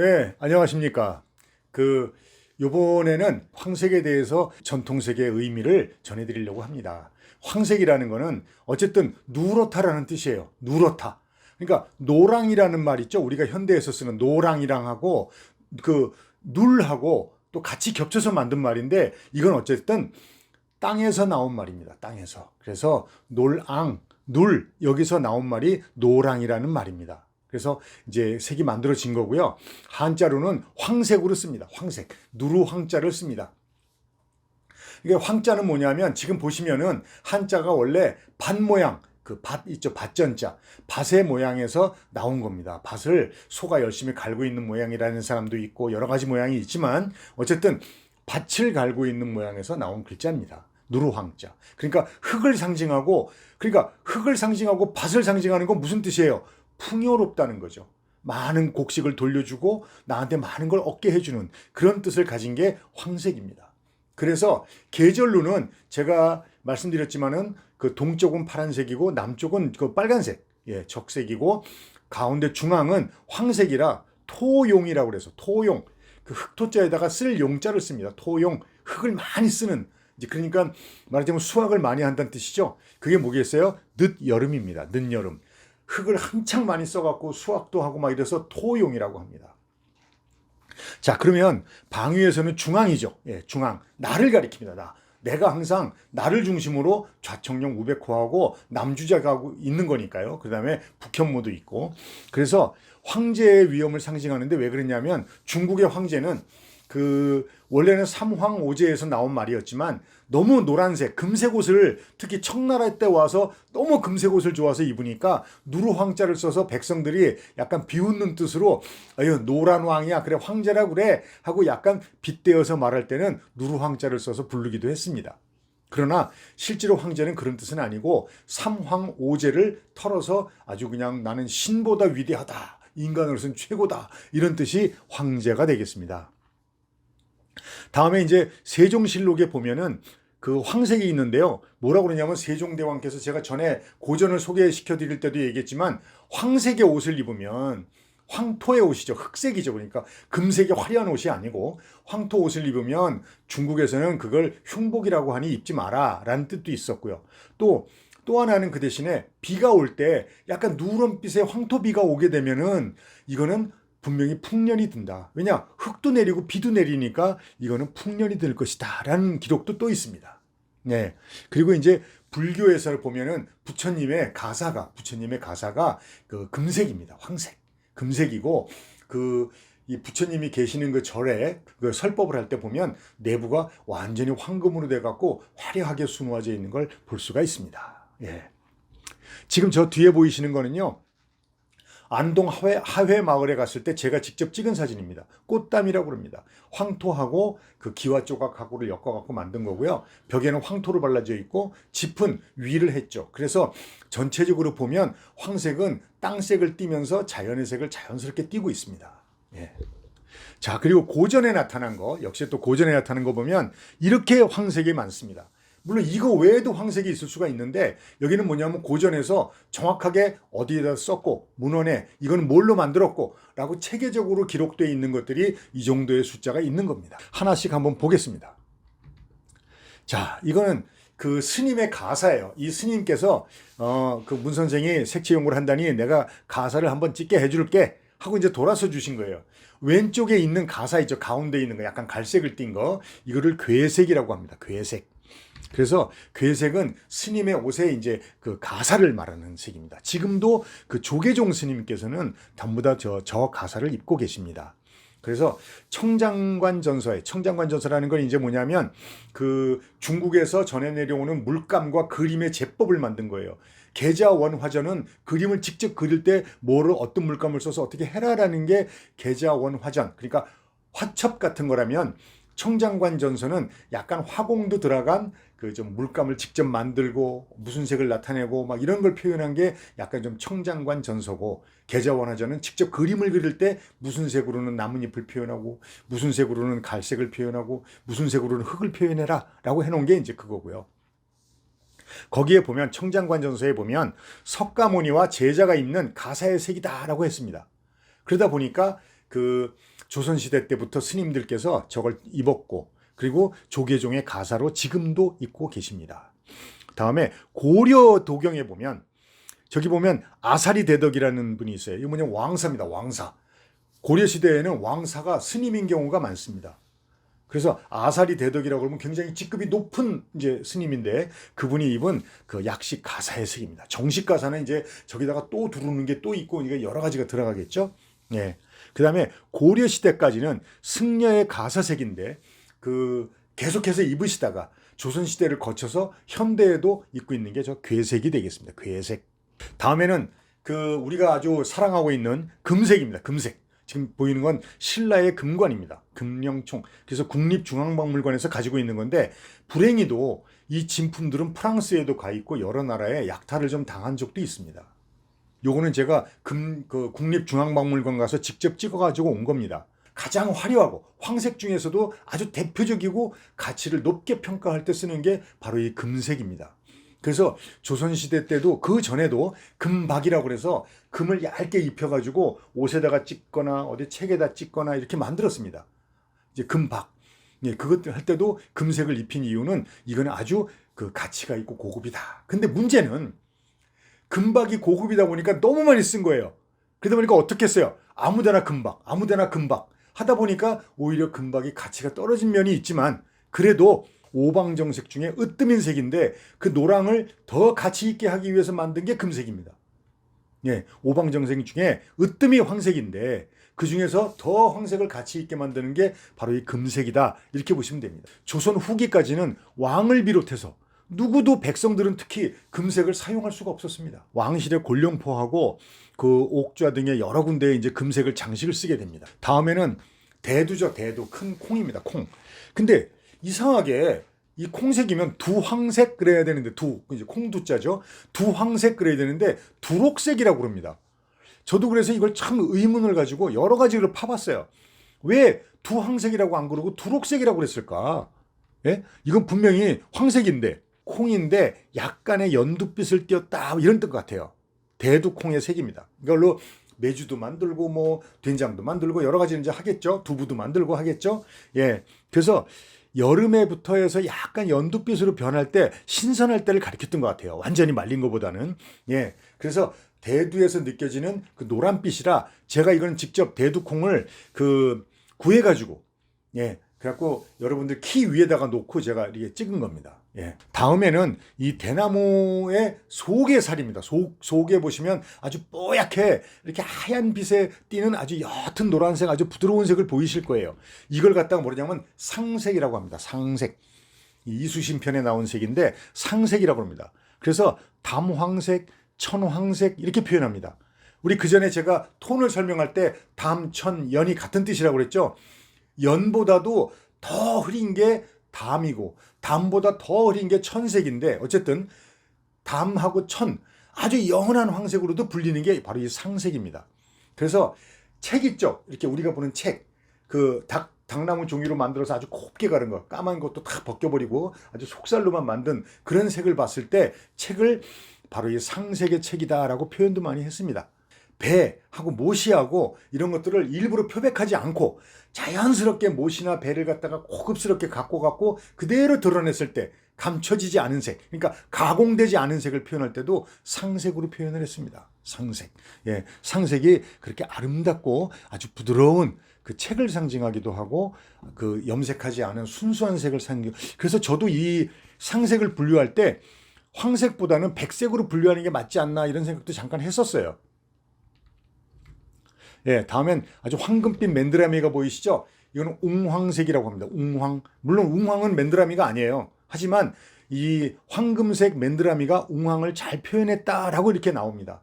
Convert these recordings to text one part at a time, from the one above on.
네, 안녕하십니까. 그, 요번에는 황색에 대해서 전통색의 의미를 전해드리려고 합니다. 황색이라는 거는 어쨌든 누렇다라는 뜻이에요. 누렇다. 그러니까 노랑이라는 말 있죠. 우리가 현대에서 쓰는 노랑이랑하고 그 눌하고 또 같이 겹쳐서 만든 말인데 이건 어쨌든 땅에서 나온 말입니다. 땅에서. 그래서 놀앙, 눌 여기서 나온 말이 노랑이라는 말입니다. 그래서 이제 색이 만들어진 거고요. 한자로는 황색으로 씁니다. 황색. 누루 황자를 씁니다. 이게 황자는 뭐냐면 지금 보시면은 한자가 원래 밭 모양 그 밭 있죠 밭전자 밭의 모양에서 나온 겁니다. 밭을 소가 열심히 갈고 있는 모양이라는 사람도 있고 여러 가지 모양이 있지만 어쨌든 밭을 갈고 있는 모양에서 나온 글자입니다. 누루황자. 그러니까 흙을 상징하고 그러니까 흙을 상징하고 밭을 상징하는 건 무슨 뜻이에요? 풍요롭다는 거죠. 많은 곡식을 돌려주고 나한테 많은 걸 얻게 해주는 그런 뜻을 가진 게 황색입니다. 그래서 계절로는 제가 말씀드렸지만은 그 동쪽은 파란색이고 남쪽은 그 빨간색, 예, 적색이고 가운데 중앙은 황색이라 토용이라고 그래서 토용 그 흑토자에다가 쓸 용자를 씁니다. 토용 흙을 많이 쓰는 이제 그러니까 말하자면 수확을 많이 한다는 뜻이죠. 그게 뭐겠어요? 늦 여름입니다. 늦 여름. 흙을 한창 많이 써갖고 수확도 하고 막 이래서 토용이라고 합니다. 자, 그러면 방위에서는 중앙이죠. 예, 중앙. 나를 가리킵니다. 나. 내가 항상 나를 중심으로 좌청령 우백호하고 남주자가 있는 거니까요. 그 다음에 북현모도 있고. 그래서 황제의 위엄을 상징하는데 왜 그랬냐면 중국의 황제는 그 원래는 삼황오제에서 나온 말이었지만 너무 노란색 금색 옷을 특히 청나라 때 와서 너무 금색 옷을 좋아서 입으니까 누르 황자를 써서 백성들이 약간 비웃는 뜻으로 아유 노란 왕이야 그래 황제라 그래 하고 약간 빗대어서 말할 때는 누르 황자를 써서 부르기도 했습니다. 그러나 실제로 황제는 그런 뜻은 아니고 삼황오제를 털어서 아주 그냥 나는 신보다 위대하다 인간으로서는 최고다 이런 뜻이 황제가 되겠습니다. 다음에 이제 세종실록에 보면은 그 황색이 있는데요. 뭐라고 그러냐면 세종대왕께서 제가 전에 고전을 소개시켜 드릴 때도 얘기했지만 황색의 옷을 입으면 황토의 옷이죠. 흑색이죠. 그러니까 금색의 화려한 옷이 아니고 황토 옷을 입으면 중국에서는 그걸 흉복이라고 하니 입지 마라 라는 뜻도 있었고요. 또또 하나는 그 대신에 비가 올 때 약간 누런빛의 황토비가 오게 되면은 이거는 분명히 풍년이 든다. 왜냐? 흙도 내리고 비도 내리니까 이거는 풍년이 될 것이다. 라는 기록도 또 있습니다. 네. 그리고 이제 불교에서 보면은 부처님의 가사가, 부처님의 가사가 그 금색입니다. 황색. 금색이고 그 이 부처님이 계시는 그 절에 그 설법을 할 때 보면 내부가 완전히 황금으로 돼 갖고 화려하게 수놓아져 있는 걸 볼 수가 있습니다. 예. 지금 저 뒤에 보이시는 거는요. 안동 하회, 하회 마을에 갔을 때 제가 직접 찍은 사진입니다. 꽃담이라고 그럽니다. 황토하고 그 기와 조각하고를 엮어갖고 만든 거고요. 벽에는 황토로 발라져 있고 짚은 위를 했죠. 그래서 전체적으로 보면 황색은 땅색을 띠면서 자연의 색을 자연스럽게 띠고 있습니다. 예. 자, 그리고 고전에 나타난 거, 역시 또 고전에 나타난 거 보면 이렇게 황색이 많습니다. 물론 이거 외에도 황색이 있을 수가 있는데 여기는 뭐냐면 고전에서 정확하게 어디에다 썼고 문헌에 이거는 뭘로 만들었고 라고 체계적으로 기록되어 있는 것들이 이 정도의 숫자가 있는 겁니다. 하나씩 한번 보겠습니다. 자, 이거는 그 스님의 가사예요. 이 스님께서 어, 그 문 선생이 색채 연구를 한다니 내가 가사를 한번 찍게 해줄게 하고 이제 돌아서 주신 거예요. 왼쪽에 있는 가사 있죠. 가운데 있는 거 약간 갈색을 띈 거. 이거를 괴색이라고 합니다. 괴색. 그래서 괴색은 스님의 옷에 이제 그 가사를 말하는 색입니다. 지금도 그 조계종 스님께서는 전부 다 저 저 가사를 입고 계십니다. 그래서 청장관 전서에 청장관 전서라는 건 이제 뭐냐면 그 중국에서 전해 내려오는 물감과 그림의 제법을 만든 거예요. 계자원 화전은 그림을 직접 그릴 때 뭐를 어떤 물감을 써서 어떻게 해라라는 게 계자원 화전. 그러니까 화첩 같은 거라면 청장관 전서는 약간 화공도 들어간 그 좀 물감을 직접 만들고 무슨 색을 나타내고 막 이런 걸 표현한 게 약간 좀 청장관 전서고 계자원화전은 직접 그림을 그릴 때 무슨 색으로는 나뭇잎을 표현하고 무슨 색으로는 갈색을 표현하고 무슨 색으로는 흙을 표현해라 라고 해놓은 게 이제 그거고요. 거기에 보면 청장관 전서에 보면 석가모니와 제자가 입는 가사의 색이다라고 했습니다. 그러다 보니까 그 조선시대 때부터 스님들께서 저걸 입었고 그리고 조계종의 가사로 지금도 입고 계십니다. 다음에 고려 도경에 보면 저기 보면 아사리 대덕이라는 분이 있어요. 뭐냐 왕사입니다. 왕사. 고려 시대에는 왕사가 스님인 경우가 많습니다. 그래서 아사리 대덕이라고 그러면 굉장히 직급이 높은 이제 스님인데 그분이 입은 그 약식 가사의 색입니다. 정식 가사는 이제 저기다가 또 두르는 게 또 있고 이게 여러 가지가 들어가겠죠. 예. 그 다음에 고려 시대까지는 승려의 가사색인데 그 계속해서 입으시다가 조선 시대를 거쳐서 현대에도 입고 있는 게 저 괴색이 되겠습니다. 괴색. 다음에는 그 우리가 아주 사랑하고 있는 금색입니다. 금색. 지금 보이는 건 신라의 금관입니다. 금령총. 그래서 국립중앙박물관에서 가지고 있는 건데 불행히도 이 진품들은 프랑스에도 가 있고 여러 나라에 약탈을 좀 당한 적도 있습니다. 요거는 제가 금, 그 국립중앙박물관 가서 직접 찍어가지고 온 겁니다. 가장 화려하고 황색 중에서도 아주 대표적이고 가치를 높게 평가할 때 쓰는 게 바로 이 금색입니다. 그래서 조선시대 때도 그 전에도 금박이라고 그래서 금을 얇게 입혀가지고 옷에다가 찍거나 어디 책에다 찍거나 이렇게 만들었습니다. 이제 금박. 예, 그것들 할 때도 금색을 입힌 이유는 이거는 아주 그 가치가 있고 고급이다. 근데 문제는 금박이 고급이다 보니까 너무 많이 쓴 거예요. 그러다 보니까 어떻게 했어요? 아무데나 금박, 아무데나 금박 하다 보니까 오히려 금박이 가치가 떨어진 면이 있지만 그래도 오방정색 중에 으뜸인 색인데 그 노랑을 더 가치 있게 하기 위해서 만든 게 금색입니다. 예, 오방정색 중에 으뜸이 황색인데 그 중에서 더 황색을 가치 있게 만드는 게 바로 이 금색이다 이렇게 보시면 됩니다. 조선 후기까지는 왕을 비롯해서 누구도 백성들은 특히 금색을 사용할 수가 없었습니다. 왕실의 골룡포하고 그 옥좌 등의 여러 군데에 이제 금색을 장식을 쓰게 됩니다. 다음에는 대두죠, 대두 큰 콩입니다, 콩. 근데 이상하게 이 콩색이면 두황색 그래야 되는데 두 이제 콩두자죠. 두황색 그래야 되는데 두록색이라고 그럽니다. 저도 그래서 이걸 참 의문을 가지고 여러 가지를 파봤어요. 왜 두황색이라고 안 그러고 두록색이라고 그랬을까? 예? 이건 분명히 황색인데 콩인데 약간의 연두빛을 띄었다 이런 뜻 같아요. 대두콩의 색입니다. 이걸로 메주도 만들고 뭐 된장도 만들고 여러 가지 이제 하겠죠. 두부도 만들고 하겠죠. 예. 그래서 여름에부터 해서 약간 연두빛으로 변할 때 신선할 때를 가리켰던 것 같아요. 완전히 말린 것보다는. 예. 그래서 대두에서 느껴지는 그 노란빛이라 제가 이건 직접 대두콩을 그 구해가지고 예. 그래갖고 여러분들 키 위에다가 놓고 제가 이렇게 찍은 겁니다. 예. 다음에는 이 대나무의 속의 살입니다. 속, 속에 보시면 아주 뽀얗게 이렇게 하얀 빛에 띄는 아주 옅은 노란색 아주 부드러운 색을 보이실 거예요. 이걸 갖다가 뭐냐면 상색이라고 합니다. 상색. 이 이수신 편에 나온 색인데 상색이라고 합니다. 그래서 담황색, 천황색 이렇게 표현합니다. 우리 그 전에 제가 톤을 설명할 때 담, 천, 연이 같은 뜻이라고 그랬죠. 연보다도 더 흐린 게 담이고 담보다 더 흐린 게 천색인데 어쨌든 담하고 천 아주 영원한 황색으로도 불리는 게 바로 이 상색입니다. 그래서 책 있죠. 이렇게 우리가 보는 책. 그 닭, 당나무 종이로 만들어서 아주 곱게 가른 거, 까만 것도 다 벗겨버리고 아주 속살로만 만든 그런 색을 봤을 때 책을 바로 이 상색의 책이다라고 표현도 많이 했습니다. 배하고 못이하고 이런 것들을 일부러 표백하지 않고 자연스럽게 못이나 배를 갖다가 고급스럽게 갖고 갖고 그대로 드러냈을 때 감춰지지 않은 색, 그러니까 가공되지 않은 색을 표현할 때도 상색으로 표현을 했습니다. 상색. 예, 상색이 그렇게 아름답고 아주 부드러운 그 책을 상징하기도 하고 그 염색하지 않은 순수한 색을 상징. 그래서 저도 이 상색을 분류할 때 황색보다는 백색으로 분류하는 게 맞지 않나 이런 생각도 잠깐 했었어요. 예, 다음엔 아주 황금빛 맨드라미가 보이시죠? 이거는 웅황색이라고 합니다. 웅황. 물론 웅황은 맨드라미가 아니에요. 하지만 이 황금색 맨드라미가 웅황을 잘 표현했다라고 이렇게 나옵니다.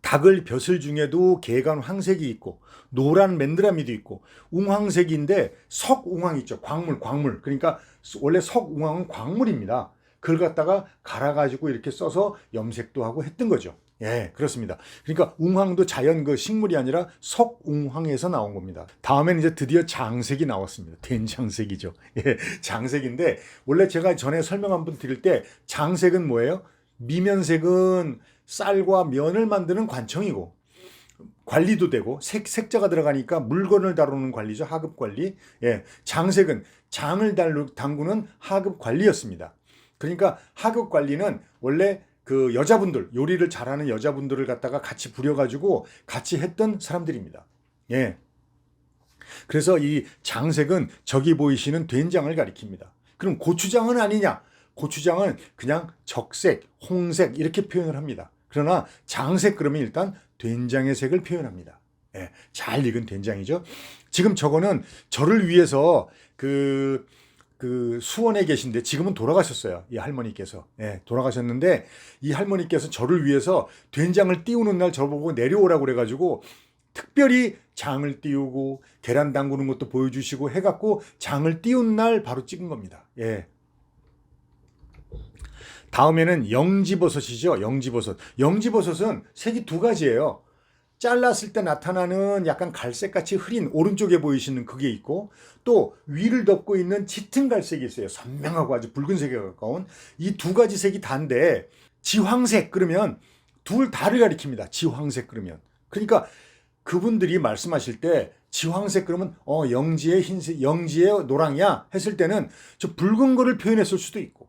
닭을 벼슬 중에도 개간 황색이 있고 노란 맨드라미도 있고 웅황색인데 석웅황 있죠. 광물, 광물. 그러니까 원래 석웅황은 광물입니다. 그걸 갖다가 갈아가지고 이렇게 써서 염색도 하고 했던 거죠. 예, 그렇습니다. 그러니까 웅황도 자연 그 식물이 아니라 석웅황에서 나온 겁니다. 다음엔 이제 드디어 장색이 나왔습니다. 된장색이죠. 예, 장색인데 원래 제가 전에 설명 한번 드릴 때 장색은 뭐예요? 미면색은 쌀과 면을 만드는 관청이고 관리도 되고 색, 색자가 들어가니까 물건을 다루는 관리죠. 하급 관리. 예. 장색은 장을 달루, 담그는 하급 관리였습니다. 그러니까 하급 관리는 원래 그 여자분들, 요리를 잘하는 여자분들을 갖다가 같이 부려가지고 같이 했던 사람들입니다. 예. 그래서 이 장색은 저기 보이시는 된장을 가리킵니다. 그럼 고추장은 아니냐? 고추장은 그냥 적색, 홍색 이렇게 표현을 합니다. 그러나 장색 그러면 일단 된장의 색을 표현합니다. 예, 잘 익은 된장이죠. 지금 저거는 저를 위해서 그, 그 수원에 계신데 지금은 돌아가셨어요. 이 할머니께서. 예, 돌아가셨는데 이 할머니께서 저를 위해서 된장을 띄우는 날 저보고 내려오라고 그래가지고 특별히 장을 띄우고 계란 담그는 것도 보여주시고 해갖고 장을 띄운 날 바로 찍은 겁니다. 예. 다음에는 영지버섯이죠. 영지버섯. 영지버섯은 색이 두 가지예요. 잘랐을 때 나타나는 약간 갈색같이 흐린 오른쪽에 보이시는 그게 있고 또 위를 덮고 있는 짙은 갈색이 있어요. 선명하고 아주 붉은색에 가까운 이 두 가지 색이 다인데 지황색 그러면 둘 다를 가리킵니다. 지황색 그러면. 그러니까 그분들이 말씀하실 때 지황색 그러면 어 영지의 흰색, 영지의 노랑이야 했을 때는 저 붉은 거를 표현했을 수도 있고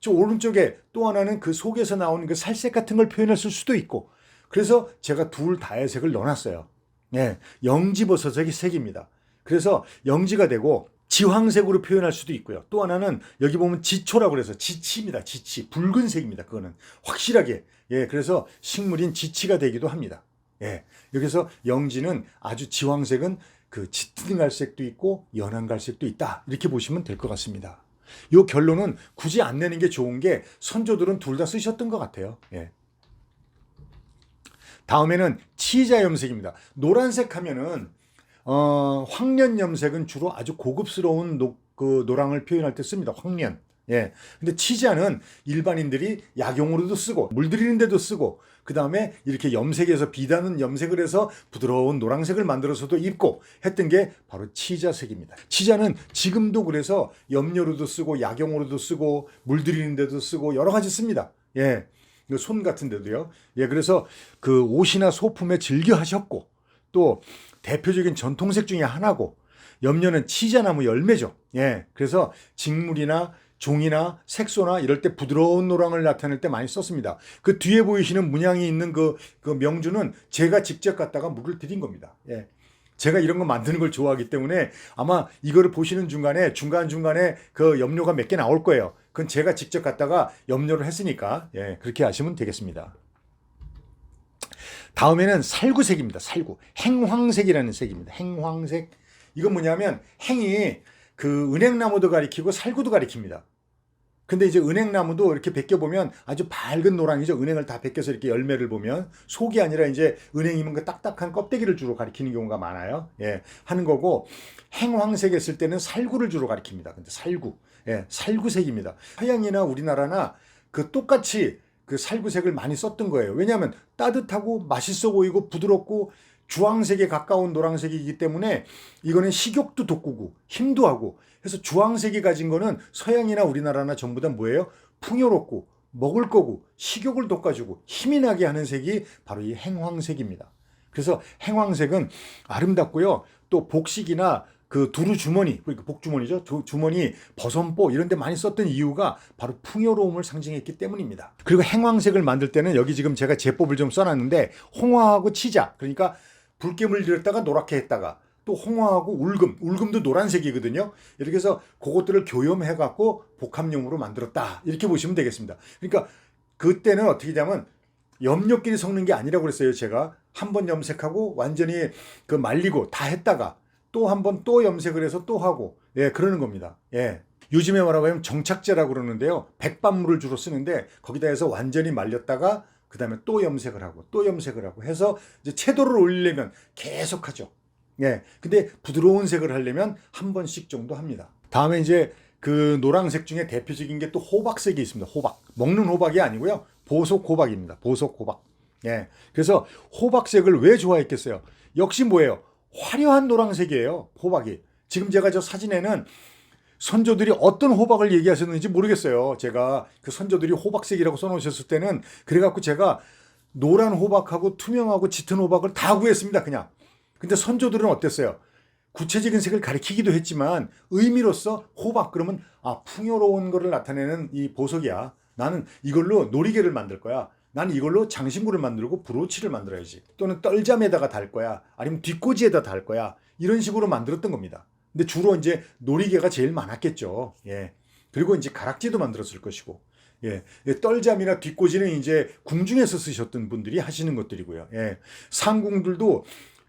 저 오른쪽에 또 하나는 그 속에서 나오는 그 살색 같은 걸 표현했을 수도 있고 그래서 제가 둘 다의 색을 넣어놨어요. 예, 영지버섯의 색입니다. 그래서 영지가 되고 지황색으로 표현할 수도 있고요. 또 하나는 여기 보면 지초라고 그래서 지치입니다. 지치. 붉은색입니다. 그거는 확실하게. 예, 그래서 식물인 지치가 되기도 합니다. 예, 여기서 영지는 아주 지황색은 그 짙은 갈색도 있고 연한 갈색도 있다. 이렇게 보시면 될 것 같습니다. 요 결론은 굳이 안 내는 게 좋은 게 선조들은 둘 다 쓰셨던 것 같아요. 예. 다음에는 치자 염색입니다. 노란색 하면은 어, 황련 염색은 주로 아주 고급스러운 노, 그 노랑을 표현할 때 씁니다. 황련. 예. 근데 치자는 일반인들이 약용으로도 쓰고 물들이는 데도 쓰고 그다음에 이렇게 염색해서 비다는 염색을 해서 부드러운 노란색을 만들어서도 입고 했던 게 바로 치자색입니다. 치자는 지금도 그래서 염료로도 쓰고 약용으로도 쓰고 물들이는 데도 쓰고 여러 가지 씁니다. 예. 손 같은 데도요. 예, 그래서 그 옷이나 소품에 즐겨 하셨고 또 대표적인 전통색 중에 하나고 염료는 치자나무 열매죠. 예. 그래서 직물이나 종이나 색소나 이럴 때 부드러운 노랑을 나타낼 때 많이 썼습니다. 그 뒤에 보이시는 문양이 있는 그, 그 명주는 제가 직접 갖다가 물을 들인 겁니다. 예. 제가 이런 거 만드는 걸 좋아하기 때문에 아마 이거를 보시는 중간에 중간중간에 그 염료가 몇 개 나올 거예요. 그건 제가 직접 갖다가 염료를 했으니까 예, 그렇게 하시면 되겠습니다. 다음에는 살구색입니다. 살구. 행황색이라는 색입니다. 행황색. 이건 뭐냐면 행이 그 은행나무도 가리키고 살구도 가리킵니다. 근데 이제 은행나무도 이렇게 벗겨보면 아주 밝은 노랑이죠. 은행을 다 벗겨서 이렇게 열매를 보면 속이 아니라 이제 은행이면 그 딱딱한 껍데기를 주로 가리키는 경우가 많아요. 예, 하는 거고 행황색 했을 때는 살구를 주로 가리킵니다. 근데 살구, 예, 살구색입니다. 서양이나 우리나라나 그 똑같이 그 살구색을 많이 썼던 거예요. 왜냐하면 따뜻하고 맛있어 보이고 부드럽고 주황색에 가까운 노란색이기 때문에 이거는 식욕도 돋구고 힘도 하고 그래서 주황색이 가진 거는 서양이나 우리나라나 전부 다 뭐예요? 풍요롭고 먹을 거고 식욕을 돋궈주고 힘이 나게 하는 색이 바로 이 행황색입니다. 그래서 행황색은 아름답고요. 또 복식이나 그 두루 주머니, 그러니까 복주머니죠. 주, 주머니, 버선보 이런 데 많이 썼던 이유가 바로 풍요로움을 상징했기 때문입니다. 그리고 행황색을 만들 때는 여기 지금 제가 제법을 좀 써놨는데 홍화하고 치자, 그러니까 붉게물 들였다가 노랗게 했다가 또 홍화하고 울금, 울금도 노란색이거든요. 이렇게 해서 그것들을 교염해 갖고 복합용으로 만들었다. 이렇게 보시면 되겠습니다. 그러니까 그때는 어떻게 되냐면 염료끼리 섞는 게 아니라고 그랬어요. 제가 한 번 염색하고 완전히 그 말리고 다 했다가 또 한 번 또 염색을 해서 또 하고 예 그러는 겁니다. 예. 요즘에 말하고 하면 정착제라고 그러는데요. 백반물을 주로 쓰는데 거기다 해서 완전히 말렸다가 그 다음에 또 염색을 하고 또 염색을 하고 해서 이제 채도를 올리려면 계속 하죠. 예. 근데 부드러운 색을 하려면 한 번씩 정도 합니다. 다음에 이제 그 노란색 중에 대표적인 게 또 호박색이 있습니다. 호박. 먹는 호박이 아니고요. 보석 호박입니다. 보석 호박. 예. 그래서 호박색을 왜 좋아했겠어요? 역시 뭐예요? 화려한 노란색이에요. 호박이. 지금 제가 저 사진에는 선조들이 어떤 호박을 얘기하셨는지 모르겠어요. 제가 그 선조들이 호박색이라고 써놓으셨을 때는 그래갖고 제가 노란 호박하고 투명하고 짙은 호박을 다 구했습니다. 그냥. 근데 선조들은 어땠어요? 구체적인 색을 가리키기도 했지만 의미로서 호박 그러면 아 풍요로운 거를 나타내는 이 보석이야. 나는 이걸로 놀이개를 만들 거야. 나는 이걸로 장신구를 만들고 브로치를 만들어야지. 또는 떨잠에다가 달 거야. 아니면 뒷꽂이에다 달 거야. 이런 식으로 만들었던 겁니다. 근데 주로 이제 놀이개가 제일 많았겠죠. 예. 그리고 이제 가락지도 만들었을 것이고. 예. 예, 떨잠이나 뒷꽂이는 이제 궁중에서 쓰셨던 분들이 하시는 것들이고요. 예. 상궁들도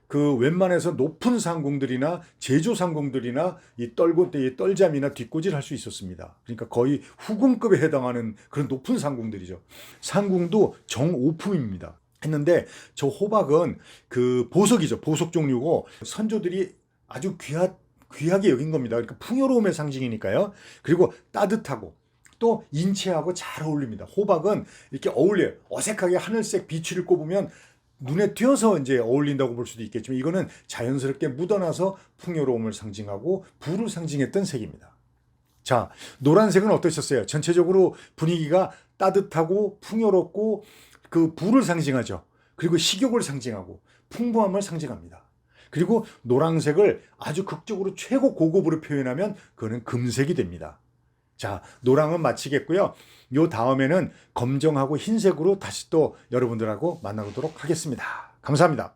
그 웬만해서 높은 상궁들이나 제조 상궁들이나 이 떨고 이 떨잠이나 뒷꽂이를 할 수 있었습니다. 그러니까 거의 후궁급에 해당하는 그런 높은 상궁들이죠. 상궁도 정오품입니다. 했는데 저 호박은 그 보석이죠. 보석 종류고 선조들이 아주 귀하, 귀하게 여긴 겁니다. 그러니까 풍요로움의 상징이니까요. 그리고 따뜻하고 또 인체하고 잘 어울립니다. 호박은 이렇게 어울려요. 어색하게 하늘색 비추를 꼽으면 눈에 띄어서 이제 어울린다고 볼 수도 있겠지만 이거는 자연스럽게 묻어나서 풍요로움을 상징하고 부를 상징했던 색입니다. 자, 노란색은 어떠셨어요? 전체적으로 분위기가 따뜻하고 풍요롭고 그 부를 상징하죠. 그리고 식욕을 상징하고 풍부함을 상징합니다. 그리고 노란색을 아주 극적으로 최고 고급으로 표현하면 그거는 금색이 됩니다. 자, 노랑은 마치겠고요. 요 다음에는 검정하고 흰색으로 다시 또 여러분들하고 만나보도록 하겠습니다. 감사합니다.